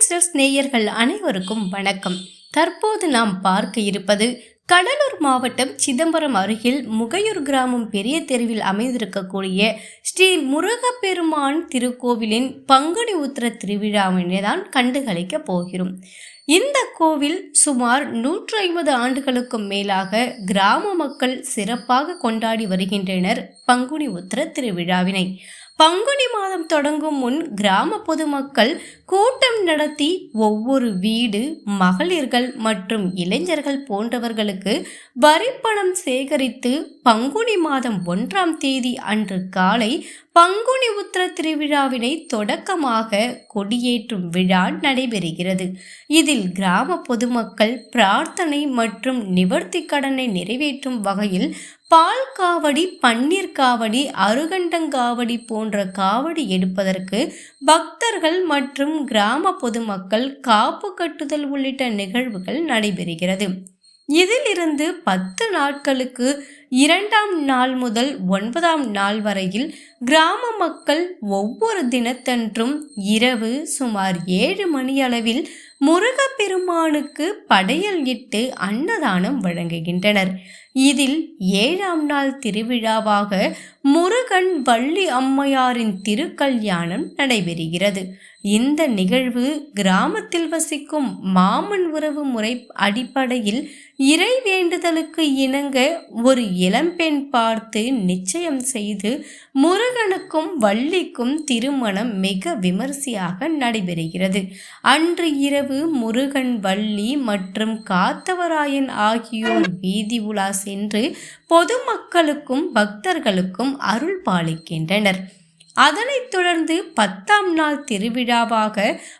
Express நேயர்கள் அனைவருக்கும் வணக்கம். தற்போது நாம் பார்க்க இருப்பது கடலூர் மாவட்டம் சிதம்பரம் அருகில் முகையூர் கிராமம் பெரிய தெருவில் அமைந்திருக்கக்கூடிய ஸ்ரீ முருகப்பெருமான் திருக்கோவிலின் பங்குனி உத்திர திருவிழாவினை தான் கண்டுகளிக்க போகிறோம். இந்த கோவில் சுமார் நூற்று ஐம்பது ஆண்டுகளுக்கும் மேலாக கிராம மக்கள் சிறப்பாக கொண்டாடி வருகின்றனர் பங்குனி உத்திர திருவிழாவினை. பங்குனி மாதம் தொடங்கும் முன் கிராம பொதுமக்கள் கூட்டம் நடத்தி ஒவ்வொரு வீடு மகளிர்கள் மற்றும் இளைஞர்கள் போன்றவர்களுக்கு வரிப்பணம் சேகரித்து பங்குனி மாதம் ஒன்றாம் தேதி அன்று காலை பங்குனி உத்திர திருவிழாவினை தொடக்கமாக கொடியேற்றும் விழா நடைபெறுகிறது. இதில் கிராம பொதுமக்கள் பிரார்த்தனை மற்றும் நிவர்த்தி கடனை நிறைவேற்றும் வகையில் பால் காவடி பன்னீர் காவடி அருகண்டங்காவடி போன்ற காவடி எடுப்பதற்கு பக்தர்கள் மற்றும் கிராம பொதுமக்கள் காப்பு கட்டுதல் உள்ளிட்ட நிகழ்வுகள் நடைபெறுகிறது. இதிலிருந்து பத்து நாட்களுக்கு இரண்டாம் நாள் முதல் ஒன்பதாம் நாள் வரையில் கிராம மக்கள் ஒவ்வொரு தினத்தன்றும் இரவு சுமார் ஏழு மணியளவில் முருகப்பெருமானுக்கு படையல் இட்டு அன்னதானம் வழங்குகின்றனர். இதில் ஏழாம் நாள் திருவிழாவாக முருகன் வள்ளி அம்மையாரின் திருக்கல்யாணம் நடைபெறுகிறது. இந்த நிகழ்வு கிராமத்தில் வசிக்கும் மாமன் உறவு முறை அடிப்படையில் இறை வேண்டுதலுக்கு இணங்க ஒரு இளம்பெண் பார்த்து நிச்சயம் செய்து முருகனுக்கும் வள்ளிக்கும் திருமணம் மிக விமர்சையாக நடைபெறுகிறது. அன்று இரவு முருகன் வள்ளி மற்றும் காத்தவராயன் ஆகியோர் வீதி உலா சென்று பொதுமக்களுக்கும் பக்தர்களுக்கும் அருள் பாலிக்கின்றனர். அதனைத் தொடர்ந்து பத்தாம் நாள் திருவிழாவாக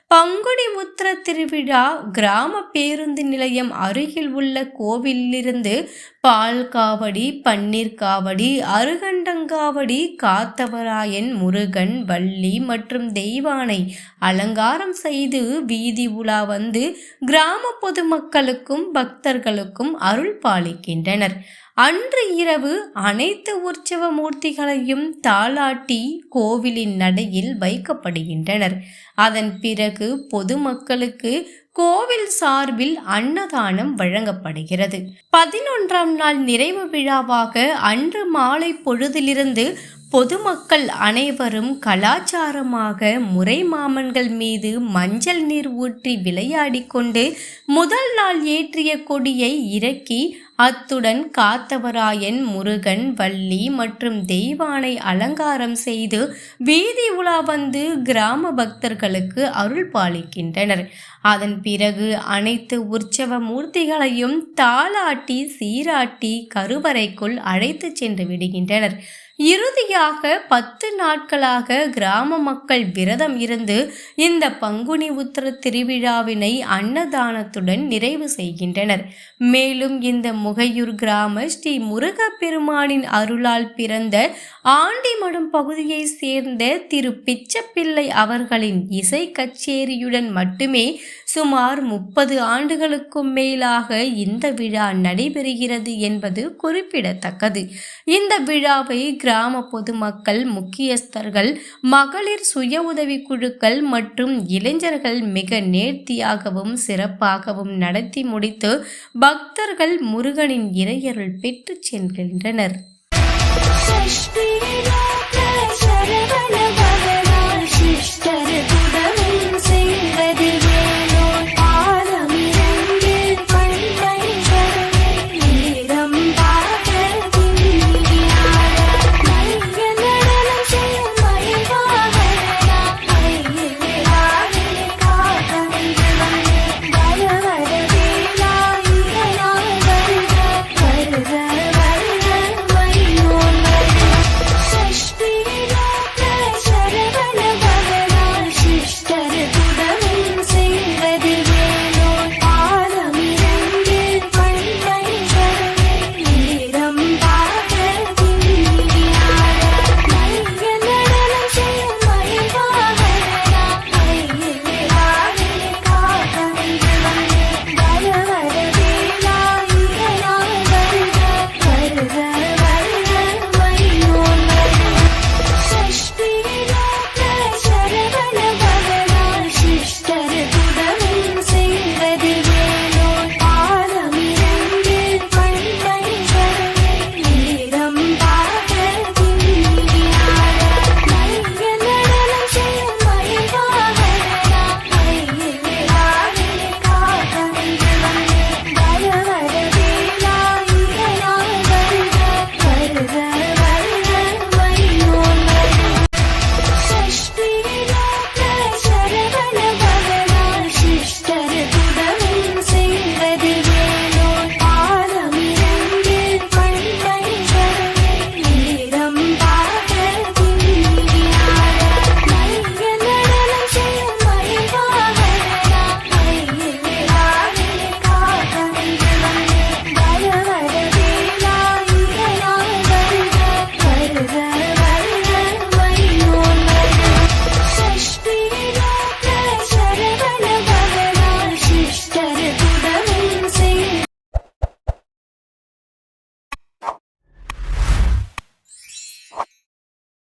பங்குனி முத்திர திருவிழா கிராம பேருந்து நிலையம் அருகில் உள்ள கோவிலிருந்து பால் காவடி பன்னீர் காவடி அருகண்டங்காவடி காத்தவராயன் முருகன் வள்ளி மற்றும் தெய்வானை அலங்காரம் செய்து வீதி உலா வந்து கிராம பொதுமக்களுக்கும் பக்தர்களுக்கும் அருள் பாலிக்கின்றனர். அன்று இரவு அனைத்து உற்சவ மூர்த்திகளையும் தாளாட்டி கோவிலின் நடையில் வைக்கப்படுகின்றனர். அதன் பிறகு பொதுமக்களுக்கு கோவில் சார்பில் அன்னதானம் வழங்கப்படுகிறது. பதினொன்றாம் நாள் நிறைவு விழாவாக அன்று மாலை பொழுதிலிருந்து பொதுமக்கள் அனைவரும் கலாச்சாரமாக முறை மாமன்கள் மீது மஞ்சள் நீர் ஊற்றி விளையாடி கொண்டு முதல் நாள் ஏற்றிய கொடியை இறக்கி அத்துடன் காத்தவராயன் முருகன் வள்ளி மற்றும் தெய்வானை அலங்காரம் செய்து வீதி உலா வந்து கிராம பக்தர்களுக்கு அருள் பாலிக்கின்றனர். அதன் பிறகு அனைத்து உற்சவ மூர்த்திகளையும் தாளாட்டி சீராட்டி கருவறைக்குள் அழைத்து சென்று விடுகின்றனர். இறுதியாக பத்து நாட்களாக கிராம மக்கள் விரதம் இருந்து இந்த பங்குனி உத்திர திருவிழாவினை அன்னதானத்துடன் நிறைவு செய்கின்றனர். மேலும் இந்த முகையூர் கிராம ஸ்ரீ முருகப்பெருமானின் அருளால் பிறந்த ஆண்டிமடம் பகுதியை சேர்ந்த திரு பிச்சப்பிள்ளை அவர்களின் இசை கச்சேரியுடன் மட்டுமே சுமார் முப்பது ஆண்டுகளுக்கும் மேலாக இந்த விழா நடைபெறுகிறது என்பது குறிப்பிடத்தக்கது. இந்த விழாவை கிராம பொதுமக்கள் முக்கியஸ்தர்கள் மகளிர் சுய உதவி குழுக்கள் மற்றும் இளைஞர்கள் மிக நேர்த்தியாகவும் சிறப்பாகவும் நடத்தி முடித்து பக்தர்கள் முருகனின் இறையருள் பெற்று செல்கின்றனர். Shishtirada